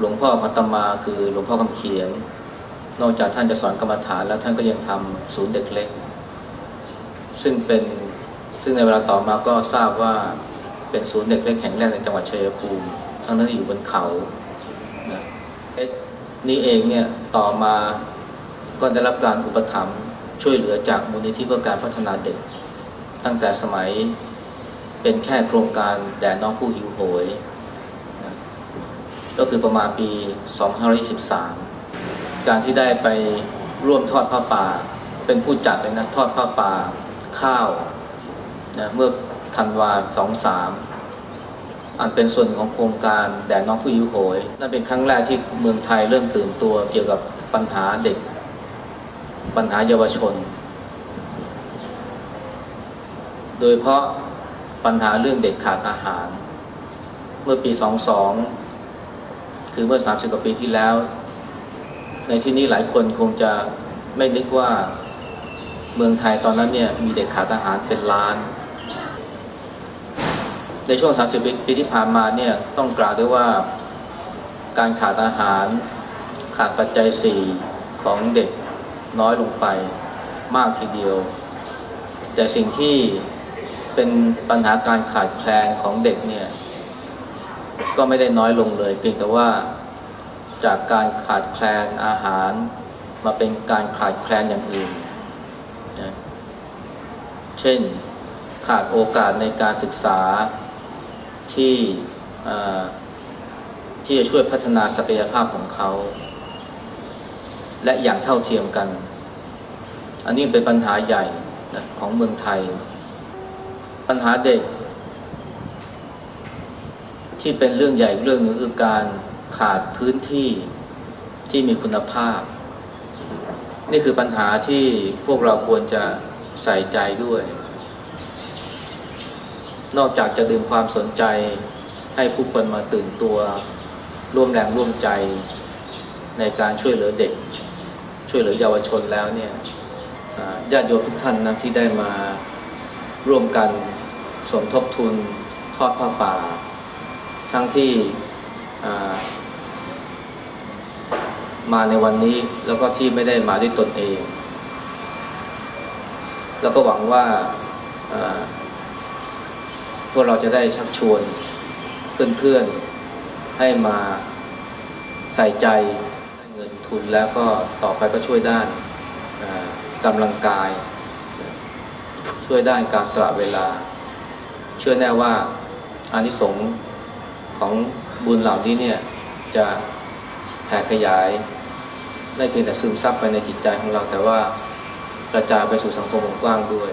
หลวงพ่อพัตมาคือหลวงพ่อคำเขียน นอกจากท่านจะสอนกรรมฐานแล้วท่านก็ยังทำศูนย์เด็กเล็ก ซึ่งเป็นซึ่งในเวลาต่อมาก็ทราบว่าเป็นศูนย์เด็กเล็กแห่งแรกในจังหวัดชัยภูมิทั้งนั้นที่อยู่บนเขานะนี่เองเนี่ยต่อมาก็ได้รับการอุปถัมภ์ช่วยเหลือจากมูลนิธิเพื่อการพัฒนาเด็ก ตั้งแต่สมัยเป็นแค่โครงการแด่น้องผู้หิวโหย ก็คือประมาณปี 2523 การที่ได้ไปร่วมทอดผ้าป่า เป็นผู้จัดเลยนะทอดผ้าป่าข้าวนะเมื่อธันวาสองสามอันเป็นส่วนของโครงการแด่น้องผู้หิวโหย นั่นเป็นครั้งแรกที่เมืองไทยเริ่มตื่นตัวเกี่ยวกับปัญหาเด็ก ปัญหาเยาวชน โดยเพราะปัญหาเรื่องเด็กขาดอาหาร เมื่อปี 22 คือเมื่อ 30 กว่าปีที่แล้ว ในที่นี้หลายคนคงจะไม่นึกว่าเมืองไทยตอนนั้นเนี่ยมีเด็กขาดอาหารเป็นล้าน ในช่วง 30 ปีที่ผ่านมาเนี่ยต้องกล่าวด้วยว่าการขาดอาหารขาดปัจจัยสี่ของเด็กน้อยลงไปมากทีเดียว แต่สิ่งที่เป็นปัญหาการขาดแคลนของเด็กเนี่ย ก็ไม่ได้น้อยลงเลย เพียงแต่ว่าจากการขาดแคลนอาหาร มาเป็นการขาดแคลนอย่างอื่นนะเช่นขาดโอกาสในการศึกษาที่ที่จะช่วยพัฒนาศักยภาพของเขา และอย่างเท่าเทียมกัน อันนี้เป็นปัญหาใหญ่นะของเมืองไทย ปัญหาเด็ก ที่เป็นเรื่องใหญ่เรื่องหนึงคือการขาดพื้นที่ที่มีคุณภาพ นี่คือปัญหาที่พวกเราควรจะใส่ใจด้วย นอกจากจะดึงความสนใจให้ผู้คนมาตื่นตัว ร่วมแรงร่วมใจในการช่วยเหลือเด็ก ช่วยเหลือเยาวชนแล้วเนี่ยญาติโยมทุกท่านนะที่ได้มาร่วมกันสมทบทุนทอดผ้าป่า ทั้งที่มาในวันนี้แล้วก็ที่ไม่ได้มาด้วยตนเอง แล้วก็หวังว่าพวกเราจะได้ชักชวนเพื่อนๆให้มาใส่ใจเงินทุนแล้วก็ต่อไปก็ช่วยด้านกำลังกาย ช่วยด้านการสละเวลา เชื่อแน่ว่าอานิสงส์ ของบุญเหล่านี้เนี่ยจะแผ่ขยายไม่เพียงแต่ซึมซับไปในจิตใจของเราแต่ว่ากระจายไปสู่สังคมกว้างด้วย